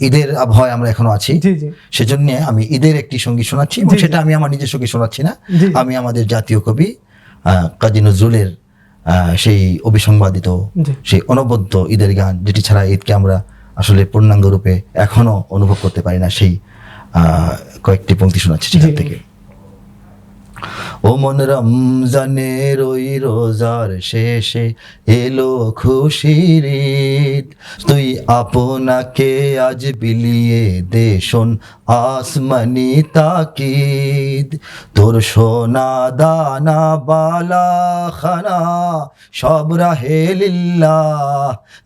ঈদের আবহাওয়ায় আমরা এখনও আছি। সেজন্য আমি ঈদের একটি সংগীত শোনাচ্ছি এবং। সেটা আমি আমার নিজের কি শোনাচ্ছি না। আমি আমাদের জাতীয় কবি আহ, কাজী নজরুলের আহ, সেই অভিসংবাদিত সেই অনবদ্য ঈদের গান যেটি ছাড়া ঈদকে আমরা আসলে পূর্ণাঙ্গ রূপে এখনও অনুভব করতে পারি না সেই আহ, কয়েকটি পঙ্ক্তি শোনাচ্ছি সেখান থেকে। ও মন রমজানের ওই রোজার শেষে এলো খুশির তুই আপনাকে আজ বিলিয়ে দে শোন আসমানি তাকিদ। তোর সোনা দানা বালা খানা সব রাহে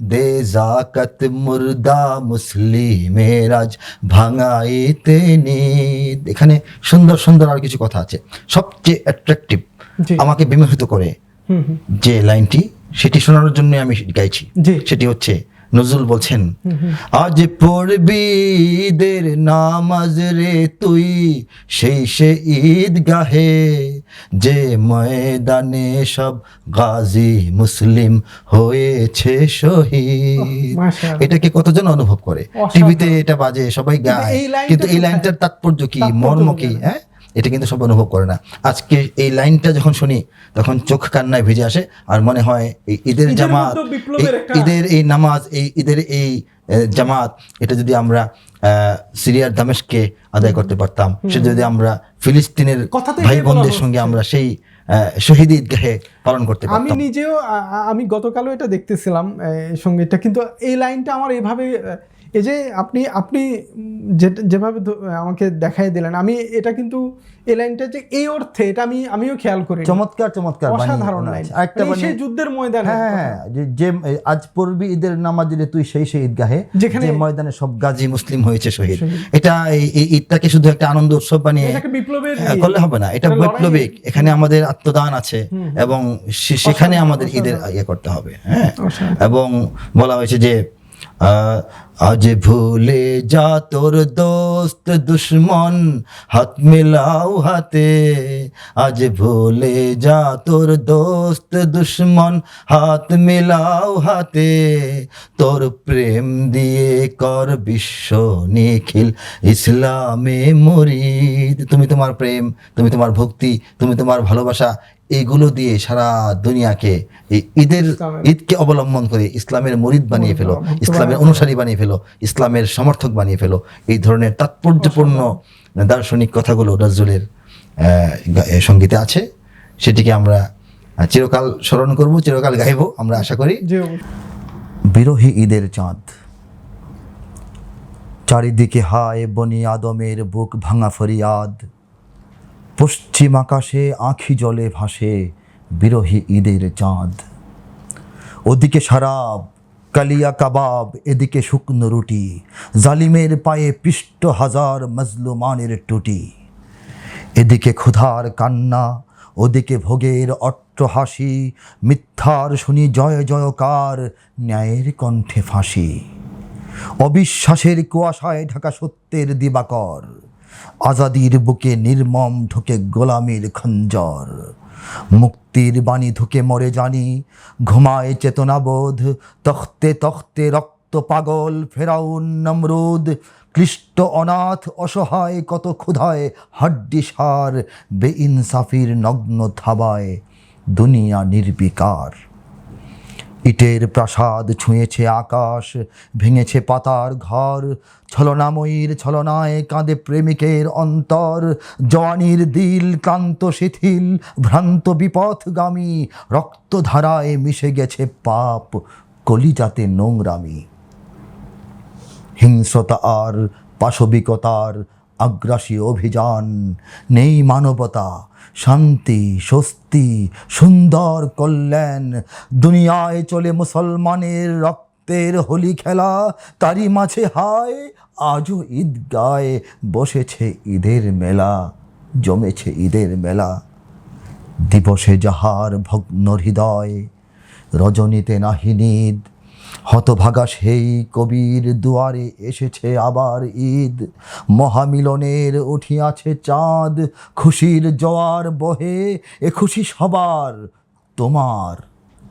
দে জাকাত মুর্দা মুসলিমের আজ ভাঙাইতে নিদ। এখানে সুন্দর সুন্দর আর কিছু কথা আছে। সবচেয়ে অ্যাট্রাকটিভ। আমাকে বিমোহিত করে। যে লাইনটি সেটি শোনানোর জন্য আমি গাইছি। সেটি হচ্ছে নজরুল বলছেন আজ পড়বি ঈদের নামাজ রে তুই সেই সে ঈদ গাহে যে ময়দানে সব গাজী মুসলিম হয়েছে শহীদ। এটাকে কতজন অনুভব করে। টিভিতে এটা বাজে সবাই গায়। কিন্তু এই লাইনটার তাৎপর্য কি? মর্ম কি হ্যাঁ? এটা কিন্তু সব অনুভব করে না। আজকে এই লাইনটা যখন শুনি তখন চোখ কান্নায় ভিজে আসে আর মনে হয় এই ঈদের জামাত ঈদের এই নামাজ এই ঈদের এই জামাত এটা যদি আমরা সিরিয়ার দামেশকে আদায় করতে পারতাম সে যদি আমরা ফিলিস্তিনের ভাই বোনদের সঙ্গে আমরা সেই শহীদ ঈদগাহে পালন করতে আমি নিজেও আমি গতকালও এটা দেখতেছিলাম এই সঙ্গীতটা কিন্তু এই লাইনটা আমার এইভাবে আহ, এই যে আপনি আপনি যেভাবে আমাকে দেখাই দিলেন আমি এটা কিন্তু এই লাইনটা যে এই অর্থে এটা আমি আমিও খেয়াল করি চমৎকার চমৎকার অসাধারণ লাইন। আছে। আরেকটা সেই যুদ্ধের ময়দান হ্যাঁ হ্যাঁ, যে যে আজ পড়বি ঈদের নামাজ তুই সেই সেই ঈদগাহে যেখানে- যে ময়দানে সব গাজী মুসলিম হয়েছে শহীদ। এটা এই- ঈদটাকে শুধু একটা আনন্দ উৎসব বানিয়ে হ্যাঁ। করলে হবে না। এটা বৈপ্লবিক। এখানে আমাদের আত্মদান আছে এবং সেখানে আমাদের ঈদের ইয়ে করতে হবে হ্যাঁ। এবং বলা হয়েছে যে আজ ভুলে যা তোর দোস্ত দুশ্মন, হাত মিলাও হাতে। আজ ভুলে যা তোর দোস্ত দুশ্মন, হাত মিলাও হাতে। তোর প্রেম দিয়ে কর বিশ্ব নিখিল, ইসলামে মরিদ। তুমি তোমার প্রেম, তুমি তোমার ভক্তি, তুমি তোমার ভালোবাসা এগুলো দিয়ে সারা দুনিয়াকে এই ঈদের ঈদকে অবলম্বন করে ইসলামের মরিদ বানিয়ে ফেলো ইসলামের অনুসারী বানিয়ে ফেলো ইসলামের সমর্থক বানিয়ে ফেলো। এই ধরনের তাৎপর্যপূর্ণ দার্শনিক কথাগুলো নজরুলের সঙ্গীতে আছে। সেটিকে আমরা চিরকাল স্মরণ করব চিরকাল গাইব আমরা আশা করি। বিরোহী ঈদের চাঁদ। চারিদিকে হায় বনি আদমের বুক ভাঙা ফরিয়াদ। পশ্চিম আকাশে আঁখি জলে ভাসে বিরোহী ঈদের চাঁদ। ওদিকে শারাব, কালিয়া কাবাব, এদিকে শুকনো রুটি, জালিমের পায়ে পিষ্ট হাজার মজলুমানের টুটি। এদিকে ক্ষুধার কান্না, ওদিকে ভোগের অট্টহাসি মিথ্যার শুনি জয় জয়কার, ন্যায়ের কণ্ঠে ফাঁসি। অবিশ্বাসের কুয়াশায় ঢাকা সত্যের দিবাকর। আজাদির বুকে নির্মম ঢুকে গোলামির খঞ্জর। মুক্তির বাণী ঢুকে মরে জানি, ঘুমায় চেতনাবোধ, তখতে তখতে রক্ত পাগল ফেরাউন নমরুদ ক্লিষ্ট অনাথ অসহায় কত ক্ষুধায় হাড্ডি সার বেইনসাফির নগ্ন থাবায়, দুনিয়া নির্বিকার। ইটের প্রাসাদ ছুঁয়েছে আকাশ, ভেঙেছে পাতার ঘর, ছলনাময়ীর ছলনায় কাঁদে প্রেমিকের অন্তর, জওয়ানির দিল ক্লান্ত শিথিল, ভ্রান্ত বিপথগামী, রক্তধারায় মিশে গেছে পাপ, কলিজাতে নোংরামি। হিংস্রতা আর পাশবিকতার আগ্রাসী অভিযান, নেই মানবতা, শান্তি, স্বস্তি, সুন্দর কল্যাণ, দুনিয়ায় চলে মুসলমানের রক্তের হোলি খেলা, তারই মাঝে হায়, আজও ঈদগায় বসেছে ঈদের মেলা, জমেছে ঈদের মেলা। দিবসে যাহার ভগ্ন হৃদয়, রজনীতে নাহি নিদ হতভাগা সেই কবির দুয়ারে এসেছে আবার ঈদ। মহামিলনের উঠিয়াছে চাঁদ, খুশির জোয়ার বহে, এ খুশি সবার, তোমার,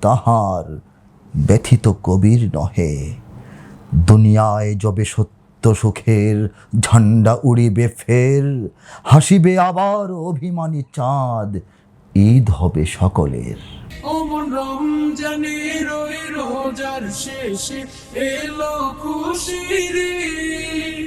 তাহার ব্যথিত কবির নহে। দুনিয়ায় যবে সত্য সুখের ঝান্ডা উড়িবে ফের, হাসিবে আবার অভিমানী চাঁদ ঈদ হবে সকলের অমন রমজানের ওই রোজার শেষে এলো খুশির।